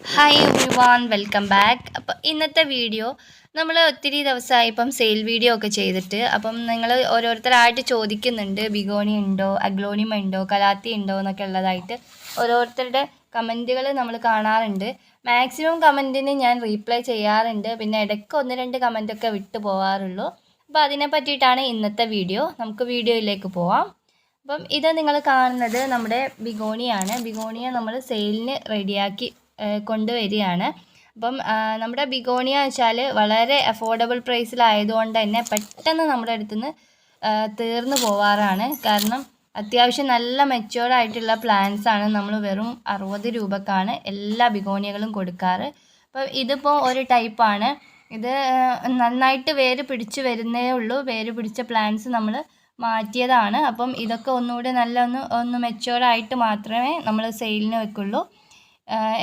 Hi everyone welcome back അപ്പോൾ ഇന്നത്തെ video നമ്മൾ ഒത്തിരി ദിവസമായി ഇപ്പം സെയിൽ വീഡിയോ ഒക്കെ ചെയ്തിട്ട് അപ്പം നിങ്ങൾ ഓരോരുത്തരായിട്ട് ചോദിക്കുന്നുണ്ട് ബിഗോണി ഉണ്ടോ അഗ്ലോണിമ ഉണ്ടോ കലാത്തി ഉണ്ടോ എന്നൊക്കെ ഉള്ളതായിട്ട് ഓരോരുത്തരുടെ കമന്റുകൾ നമ്മൾ കാണാറുണ്ട്. മാക്സിമം കമന്റിന് ഞാൻ റീപ്ലൈ ചെയ്യാറുണ്ട്. പിന്നെ ഇടയ്ക്ക് ഒന്ന് രണ്ട് കമന്റൊക്കെ വിട്ടു പോകാറുള്ളൂ അപ്പോൾ അതിനെ പറ്റിയിട്ടാണ് ഇന്നത്തെ വീഡിയോ നമുക്ക് വീഡിയോയിലേക്ക് പോവാം. അപ്പം ഇത് നിങ്ങൾ കാണുന്നത് നമ്മുടെ ബിഗോണിയാണ്. ബിഗോണിയെ നമ്മൾ സെയിലിന് റെഡിയാക്കി കൊണ്ടുവരികയാണ്. അപ്പം നമ്മുടെ ബിഗോണിയ വെച്ചാൽ വളരെ അഫോർഡബിൾ പ്രൈസിലായതുകൊണ്ട് തന്നെ പെട്ടെന്ന് നമ്മുടെ അടുത്ത് നിന്ന് തീർന്നു പോവാറാണ്. കാരണം അത്യാവശ്യം നല്ല മെച്ചുവർഡ് ആയിട്ടുള്ള പ്ലാന്റ്സ് ആണ് നമ്മൾ വെറും അറുപത് രൂപക്കാണ് എല്ലാ ബിഗോണിയകളും കൊടുക്കാറ്. അപ്പം ഇതിപ്പോൾ ഒരു ടൈപ്പാണ് ഇത് നന്നായിട്ട് വേര് പിടിച്ച് വരുന്നേ ഉള്ളൂ. വേര് പിടിച്ച പ്ലാന്റ്സ് നമ്മൾ മാറ്റിയതാണ്. അപ്പം ഇതൊക്കെ ഒന്നുകൂടി നല്ല ഒന്ന് ഒന്ന് മെച്ചുവേർഡ് ആയിട്ട് മാത്രമേ നമ്മൾ സെയിലിന് വെക്കുള്ളൂ.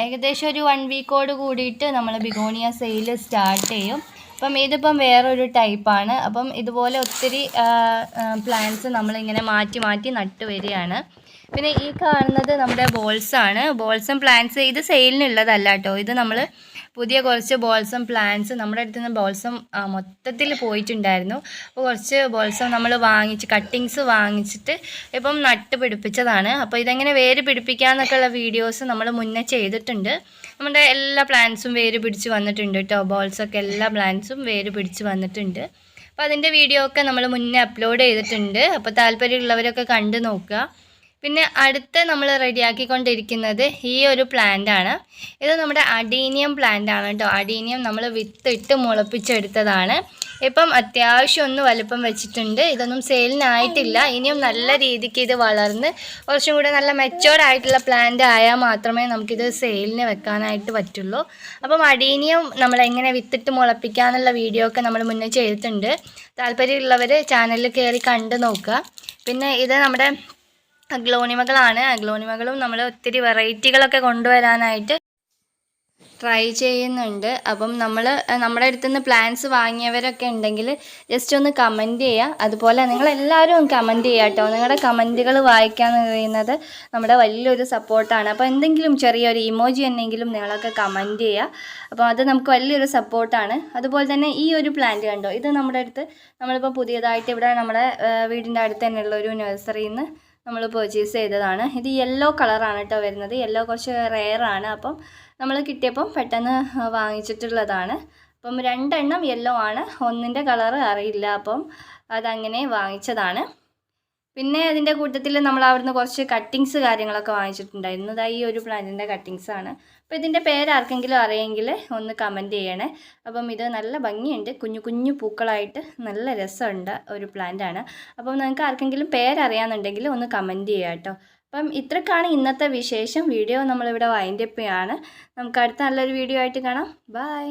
ഏകദേശം ഒരു വൺ വീക്കോട് കൂടിയിട്ട് നമ്മൾ ബിഗോണിയ സെയിൽ സ്റ്റാർട്ട് ചെയ്യും. അപ്പം ഇതിപ്പം വേറൊരു ടൈപ്പാണ് അപ്പം ഇതുപോലെ ഒത്തിരി പ്ലാന്റ്സ് നമ്മളിങ്ങനെ മാറ്റി മാറ്റി നട്ട് വരികയാണ് പിന്നെ ഈ കാണുന്നത് നമ്മുടെ ബോൾസ് ആണ്. ബോൾസും പ്ലാന്റ്സ് ഇത് സെയിലിനുള്ളതല്ല കേട്ടോ ഇത് നമ്മൾ പുതിയ കുറച്ച് ബോൾസും പ്ലാന്റ്സ് നമ്മുടെ അടുത്ത് നിന്ന് ബോൾസും മൊത്തത്തിൽ പോയിട്ടുണ്ടായിരുന്നു. അപ്പോൾ കുറച്ച് ബോൾസും നമ്മൾ വാങ്ങിച്ച് കട്ടിങ്സ് വാങ്ങിച്ചിട്ട് ഇപ്പം നട്ട് പിടിപ്പിച്ചതാണ്. അപ്പോൾ ഇതെങ്ങനെ വേര് പിടിപ്പിക്കാമെന്നൊക്കെയുള്ള വീഡിയോസ് നമ്മൾ മുന്നേ ചെയ്തിട്ടുണ്ട്. നമ്മുടെ എല്ലാ പ്ലാന്റ്സും വേര് പിടിച്ച് വന്നിട്ടുണ്ട് കേട്ടോ ബോൾസൊക്കെ എല്ലാ പ്ലാന്റ്സും വേര് പിടിച്ച് വന്നിട്ടുണ്ട്. അപ്പോൾ അതിന്റെ വീഡിയോ ഒക്കെ നമ്മൾ മുന്നേ അപ്ലോഡ് ചെയ്തിട്ടുണ്ട്. അപ്പോൾ താല്പര്യമുള്ളവരൊക്കെ കണ്ടു നോക്കുക. പിന്നെ അടുത്ത് നമ്മൾ റെഡിയാക്കിക്കൊണ്ടിരിക്കുന്നത് ഈ ഒരു പ്ലാന്റ് ആണ്. ഇത് നമ്മുടെ അഡീനിയം പ്ലാന്റ് ആണ് കേട്ടോ. അഡീനിയം നമ്മൾ വിത്തിട്ട് മുളപ്പിച്ചെടുത്തതാണ്. ഇപ്പം അത്യാവശ്യം ഒന്ന് വലുപ്പം വെച്ചിട്ടുണ്ട്. ഇതൊന്നും സെയിലിനായിട്ടില്ല ഇനിയും നല്ല രീതിക്ക് ഇത് വളർന്ന് കുറച്ചും കൂടെ നല്ല മെച്ചോർഡായിട്ടുള്ള പ്ലാന്റ് ആയാൽ മാത്രമേ നമുക്കിത് സെയിലിന് വെക്കാനായിട്ട് പറ്റുള്ളൂ. അപ്പം അഡീനിയം നമ്മൾ എങ്ങനെ വിത്തിട്ട് മുളപ്പിക്കാന്നുള്ള വീഡിയോ ഒക്കെ നമ്മൾ മുന്നേ ചെയ്തിട്ടുണ്ട്. താല്പര്യമുള്ളവർ ചാനലിൽ കയറി കണ്ട് നോക്കുക. പിന്നെ ഇത് നമ്മുടെ അഗ്ലോണിമകളാണ്. അഗ്ലോണിമകളും നമ്മൾ ഒത്തിരി വെറൈറ്റികളൊക്കെ കൊണ്ടുവരാനായിട്ട് ട്രൈ ചെയ്യുന്നുണ്ട്. അപ്പം നമ്മൾ നമ്മുടെ അടുത്ത് നിന്ന് പ്ലാൻസ് വാങ്ങിയവരൊക്കെ ഉണ്ടെങ്കിൽ ജസ്റ്റ് ഒന്ന് കമന്റ് ചെയ്യുക. അതുപോലെ നിങ്ങളെല്ലാവരും കമന്റ് ചെയ്യുക കേട്ടോ. നിങ്ങളുടെ കമന്റുകൾ വായിക്കുക എന്ന് പറയുന്നത് നമ്മുടെ വലിയൊരു സപ്പോർട്ടാണ്. അപ്പോൾ എന്തെങ്കിലും ചെറിയൊരു ഇമോജി എന്നെങ്കിലും നിങ്ങളൊക്കെ കമന്റ് ചെയ്യുക. അപ്പോൾ അത് നമുക്ക് വലിയൊരു സപ്പോർട്ടാണ്. അതുപോലെ തന്നെ ഈ ഒരു പ്ലാന്റ് കണ്ടോ? ഇത് നമ്മുടെ അടുത്ത് നമ്മളിപ്പോൾ പുതിയതായിട്ട് ഇവിടെ നമ്മുടെ വീടിന്റെ അടുത്ത് തന്നെയുള്ള ഒരു നഴ്സറിയിൽ നിന്ന് നമ്മൾ പർച്ചേസ് ചെയ്തതാണ്. ഇത് യെല്ലോ കളറാണ് കേട്ടോ വരുന്നത്. യെല്ലോ കുറച്ച് റെയറാണ് അപ്പം നമ്മൾ കിട്ടിയപ്പം പെട്ടെന്ന് വാങ്ങിച്ചിട്ടുള്ളതാണ്. അപ്പം രണ്ടെണ്ണം യെല്ലോ ആണ്. ഒന്നിന്റെ കളർ അറിയില്ല. അപ്പം അതങ്ങനെ വാങ്ങിച്ചതാണ്. പിന്നെ അതിന്റെ കൂട്ടത്തിൽ നമ്മൾ അവിടുന്ന് കുറച്ച് കട്ടിങ്സ് കാര്യങ്ങളൊക്കെ വാങ്ങിച്ചിട്ടുണ്ടായിരുന്നു. ഇതാ ഈ ഒരു പ്ലാന്റിന്റെ കട്ടിങ്സ് ആണ്. അപ്പോൾ ഇതിന്റെ പേര് ആർക്കെങ്കിലും അറിയെങ്കിൽ ഒന്ന് കമന്റ് ചെയ്യണേ. അപ്പം ഇത് നല്ല ഭംഗിയുണ്ട്. കുഞ്ഞു കുഞ്ഞു പൂക്കളായിട്ട് നല്ല രസമുണ്ട് ഒരു പ്ലാന്റാണ് അപ്പം നിങ്ങൾക്ക് ആർക്കെങ്കിലും പേരറിയാമെന്നുണ്ടെങ്കിൽ ഒന്ന് കമന്റ് ചെയ്യുക കേട്ടോ അപ്പം ഇത്രക്കാണ് ഇന്നത്തെ വിശേഷം. വീഡിയോ നമ്മളിവിടെ വൈൻഡപ്പ് ചെയ്യാണ്. നമുക്ക് അടുത്ത നല്ലൊരു വീഡിയോ ആയിട്ട് കാണാം. ബൈ